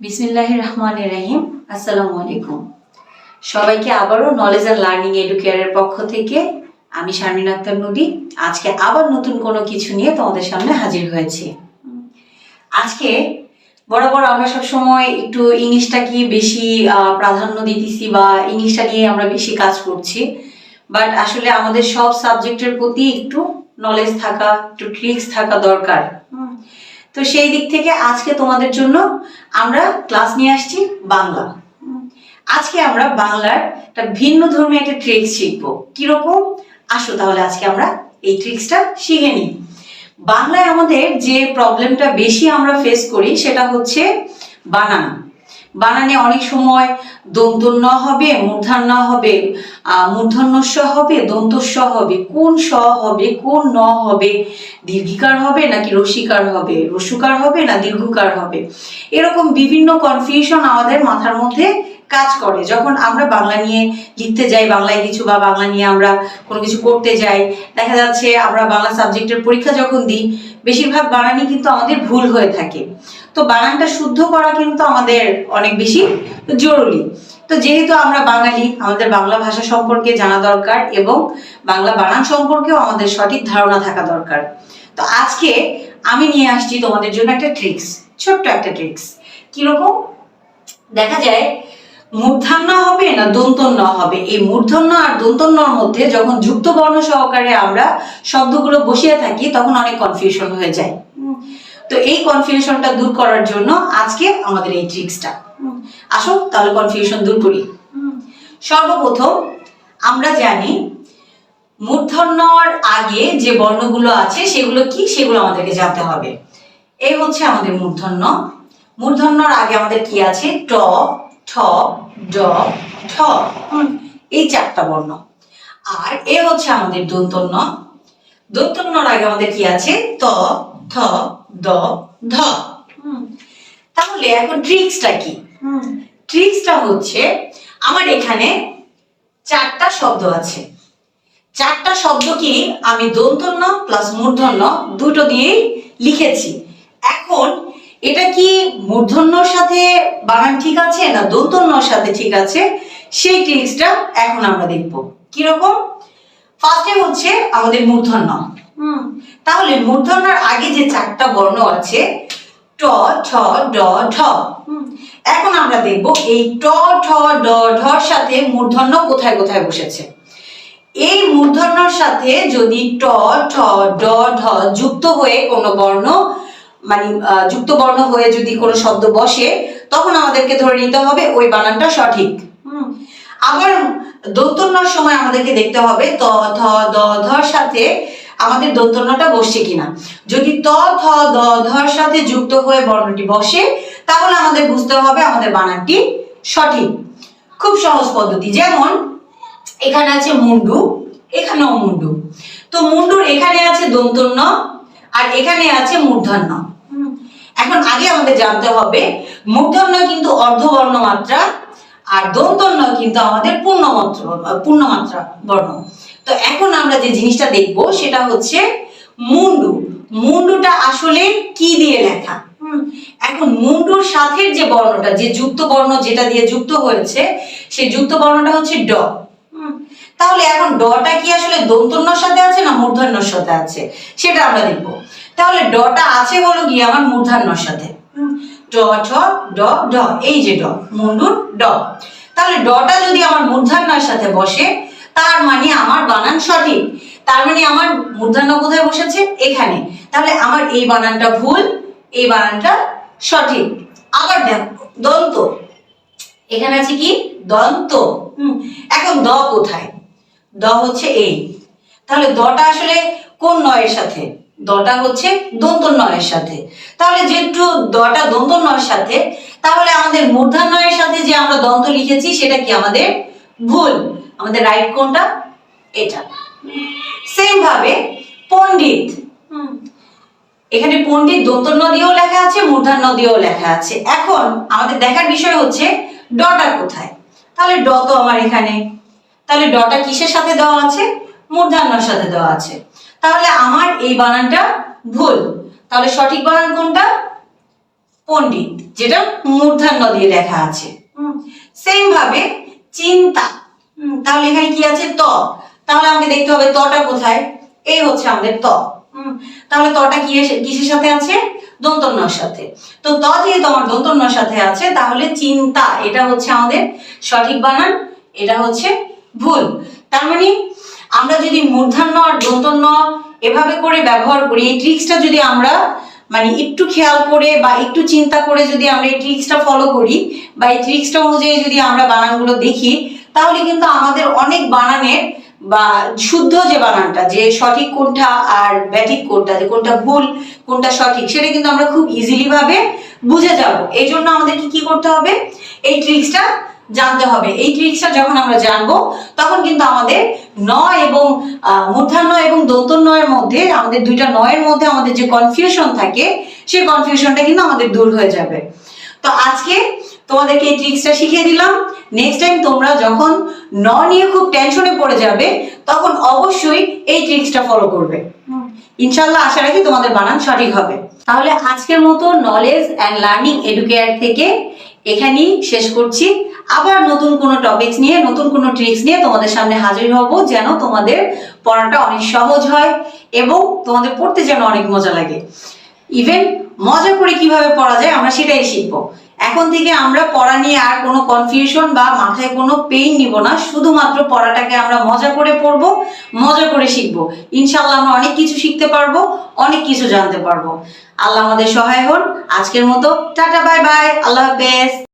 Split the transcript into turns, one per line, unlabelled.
বিসমিল্লাহ রহমান রাহিম। আসসালামু আলাইকুম। সবাইকে আবারও নলেজ অ্যান্ড লার্নিং এডুকেয়ারের পক্ষ থেকে আমি শারমিন আক্তার নদী আজকে আবার নতুন কোনো কিছু নিয়ে তোমাদের সামনে হাজির হয়েছি। আজকে বরাবর আমরা সবসময় একটু ইংলিশটা কি বেশি প্রাধান্য দিতেছি বা ইংলিশটা নিয়ে আমরা বেশি কাজ করছি। বাট আসলে আমাদের সব সাবজেক্টের প্রতি একটু নলেজ থাকা, একটু ট্রিক্স থাকা দরকার। তো সেই দিক থেকে আজকে তোমাদের জন্য আমরা ক্লাস নিয়ে আসছি বাংলা। আজকে আমরা বাংলার একটা ভিন্ন ধর্মী একটা ট্রিক্স শিখব। কীরকম? আসো তাহলে আজকে আমরা এই ট্রিক্সটা শিখে নিই। বাংলায় আমাদের যে প্রবলেমটা বেশি আমরা ফেস করি সেটা হচ্ছে বানান বানানে অনেক সময় দন্তন্য হবে মূর্ধান্য হবে আহ, মূর্ধন্য স হবে দন্তস্ব হবে। কোন স হবে কোন ন হবে? দীর্ঘিকার হবে নাকি রসিকার হবে? রসুকার হবে না দীর্ঘকার হবে? এরকম বিভিন্ন কনফিউশন আমাদের মাথার মধ্যে কাজ করে। যখন আমরা বাংলা নিয়ে লিখতে যাই বাংলায় কিছু বা বাংলা নিয়ে আমরা কোনো কিছু করতে যাই দেখা যাচ্ছে আমরা বাংলা সাবজেক্টের পরীক্ষা যখন দিই বেশিরভাগ বানানই কিন্তু আমাদের ভুল হয়ে থাকে। তো বানানটা শুদ্ধ করা কিন্তু আমাদের অনেক বেশি জরুরি। তো যেহেতু আমরা বাঙালি, আমাদের বাংলা ভাষা সম্পর্কে জানা দরকার এবং বাংলা বানান সম্পর্কেও আমাদের সঠিক ধারণা থাকা দরকার। তো আজকে আমি নিয়ে আসছি তোমাদের জন্য একটা ট্রিক্স ছোট্ট একটা ট্রিক্স কীরকম? দেখা যায়, মূর্ধান্য হবে না দন্তন্য হবে? এই মূর্ধন্য আর দন্তন্যর মধ্যে যখন যুক্ত বর্ণ সহকারে আমরা শব্দগুলো বসিয়ে থাকি, তখন অনেক কনফিউশন হয়ে যায়। তো এই কনফিউশনটা দূর করার জন্য আজকে আমাদের এই ট্রিক্সটা আসো তাহলে কনফিউশন দূর করি। সর্বপ্রথম আমরা জানি মূর্ধন্যর আগে যে বর্ণগুলো আছে সেগুলো কি? সেগুলো আমাদেরকে জানতে হবে। এই হচ্ছে আমাদের মূর্ধন্য। মূর্ধন্যর আগে আমাদের কি আছে? ট ঠ ড ঠ। এই চারটা বর্ণ। আর এ হচ্ছে আমাদের দন্তন্য। দন্তন্যর আগে আমাদের কি আছে? ত থ দ ধ। তাহলে এখন ট্রিক্সটা কি? ট্রিক্সটা হচ্ছে আমার এখানে চারটা শব্দ আছে। চারটা শব্দ কি? আমি দন্তন্য প্লাস মূর্ধন্য দুটো দিয়েই লিখেছি। এখন এটা কি মূর্ধন্যর সাথে বানান ঠিক আছে না দন্তন্যর সাথে ঠিক আছে? সেই ট্রিক্সটা এখন আমরা দেখব। কীরকম? ফার্স্টে হচ্ছে আমাদের মূর্ধন্য। তাহলে মূর্ধন্যর আগে যে চারটা বর্ণ আছে, ট, ঠ, ড, ঢ এখন আমরা দেখব এই ট, ঠ, ড ঢর সাথে মূর্ধন্য কোথায় কোথায় বসেছে এই মূর্ধন্যর সাথে যদি ট, ঠ, ড, ঢ যুক্ত হয়ে কোনো বর্ণ মানে যুক্ত বর্ণ হয়ে যদি কোনো শব্দ বসে, তখন আমাদেরকে ধরে নিতে হবে ওই বানানটা সঠিক। আবার দন্তন্যর সময় আমাদেরকে দেখতে হবে ত থ দ ধর সাথে আমাদের দন্তন্যটা বসছে কিনা। যদি ত, থ দ ধর সাথে যুক্ত হয়ে বর্ণটি বসে, তাহলে আমাদের বুঝতে হবে আমাদের বানানটি সঠিক। খুব সহজ পদ্ধতি। যেমন, এখানে আছে মুন্ডু, এখানেও মুন্ডু। তো মুন্ডুর এখানে আছে দন্তন্য আর এখানে আছে মূর্ধন্য। এখন আগে আমাদের জানতে হবে, মূর্ধন্য কিন্তু অর্ধবর্ণ মাত্রা আর দন্তন্য কিন্তু আমাদের পূর্ণমাত্রা পূর্ণমাত্রা বর্ণ। তো এখন আমরা যে জিনিসটা দেখব, সেটা হচ্ছে মুন্ডু। মুন্ডুটা আসলে কি দিয়ে লেখা? এখন মুন্ডুর সাথে যে বর্ণটা, যে যুক্ত বর্ণ যেটা দিয়ে যুক্ত হয়েছে, সেই যুক্ত বর্ণটা হচ্ছে ড। তাহলে এখন ডটা কি আসলে দন্তন্যর সাথে আছে না মূর্ধন্যর সাথে আছে? সেটা আমরা দেখব। তাহলে ডটা আছে হলো গিয়ে আমার মূর্ধান্যর সাথে। ড ঠ ড ড এই যে ড মুন্ডুর ড। তাহলে ডটা যদি আমার মূর্ধান্যর সাথে বসে তার মানে আমার বানান সঠিক। তার মানে আমার মূর্ধান্য কোথায় বসেছে? এখানে। তাহলে আমার এই বানানটা ভুল এই বানানটা সঠিক। আবার দেখ দন্ত। এখানে আছে কি? দন্ত। হুম, এখন দ কোথায়? দ হচ্ছে এই। তাহলে দটা আসলে কোন নয়ের সাথে? দটা হচ্ছে দন্ত নয়ের সাথে। তাহলে যেহেতু দটা দন্ত নয়ের সাথে, তাহলে আমাদের মূর্ধন্যয়ের সাথে যে আমরা দন্ত লিখেছি, সেটা কি আমাদের ভুল? আমাদের রাইট কোনটা এটা। সেম ভাবে পণ্ডিত এখানে পণ্ডিত দন্তন্য দিয়েও লেখা আছে মূর্ধান্য দিয়েও লেখা আছে। এখন আমাদের দেখার বিষয় হচ্ছে ডটা কোথায়? তাহলে ড তো আমার এখানে। তাহলে ডটা কিসের সাথে দেওয়া আছে? মূর্ধান্যর সাথে দেওয়া আছে। তাহলে আমার এই বানানটা ভুল। তাহলে সঠিক বানান কোনটা? পণ্ডিত, যেটা মূর্ধান্য দিয়ে লেখা আছে। সেম ভাবে চিন্তা। তাহলে এখানে কি আছে? ত। তাহলে আমাকে দেখতে হবে তটা কোথায়? এই হচ্ছে আমাদের ত। তাহলে তটা কি কিসের সাথে আছে? দন্তন্যর সাথে। তো ত যেহেতু আমার দন্তন্যর সাথে আছে, তাহলে চিন্তা, এটা হচ্ছে আমাদের সঠিক বানান, এটা হচ্ছে ভুল। তার মানে আমরা যদি মূর্ধান্য আর দন্তন্য এভাবে করে ব্যবহার করি, এই ট্রিক্সটা যদি আমরা মানে একটু খেয়াল করে বা একটু চিন্তা করে যদি আমরা এই ট্রিক্সটা ফলো করি বা এই ট্রিক্সটা অনুযায়ী যদি আমরা বানানগুলো দেখি, তাহলে কিন্তু আমাদের অনেক বানানের বা শুদ্ধ যে বানানটা, যে সঠিক কোনটা আর ব্যাঠিক কোনটা, যে কোনটা ভুল, কোনটা সঠিক, সেটা কিন্তু আমরা খুব ইজিলি ভাবে বুঝে যাব। এই জন্য আমাদেরকে কি করতে হবে? এই ট্রিক্সটা জানতে হবে। এই ট্রিক্সটা যখন আমরা জানব তখন কিন্তু আমাদের ন এবং মূর্ধন্য এবং দন্তন্বয়ের মধ্যে আমাদের দুইটা নয়ের মধ্যে আমাদের যে কনফিউশন থাকে সেই কনফিউশনটা কিন্তু আমাদের দূর হয়ে যাবে। তো আজকে তোমাদেরকে এই ট্রিক্সটা শিখিয়ে দিলাম। নেক্সট টাইম তোমরা যখন ন নিয়ে খুব টেনশনে পড়ে যাবে তখন অবশ্যই এই ট্রিক্সটা ফলো করবে। ইনশাল্লাহ আশা রাখি তোমাদের বানান সঠিক হবে। তাহলে আজকের মতো নলেজ অ্যান্ড লার্নিং এডুকেয়ার থেকে এখানেই শেষ করছি। আবার নতুন কোনো টপিকস নিয়ে, নতুন কোনো ট্রিক্স নিয়ে তোমাদের সামনে হাজির হব যেন তোমাদের পড়াটা অনেক সহজ হয় এবং তোমাদের পড়তে যেন অনেক মজা লাগে। ইভেন মজা করে কীভাবে পড়া যায় আমরা সেটাই শিখব। এখন থেকে আমরা পড়া নিয়ে আর কোনো কনফিউশন বা মাথায় কোনো পেইন নিব না, শুধুমাত্র পড়াটাকে আমরা মজা করে পড়ব, মজা করে শিখব। ইনশাল্লাহ আমরা অনেক কিছু শিখতে পারব, অনেক কিছু জানতে পারব। আল্লাহ আমাদের সহায় হন। আজকের মতো টাটা বাই বাই। আল্লাহ হাফেজ।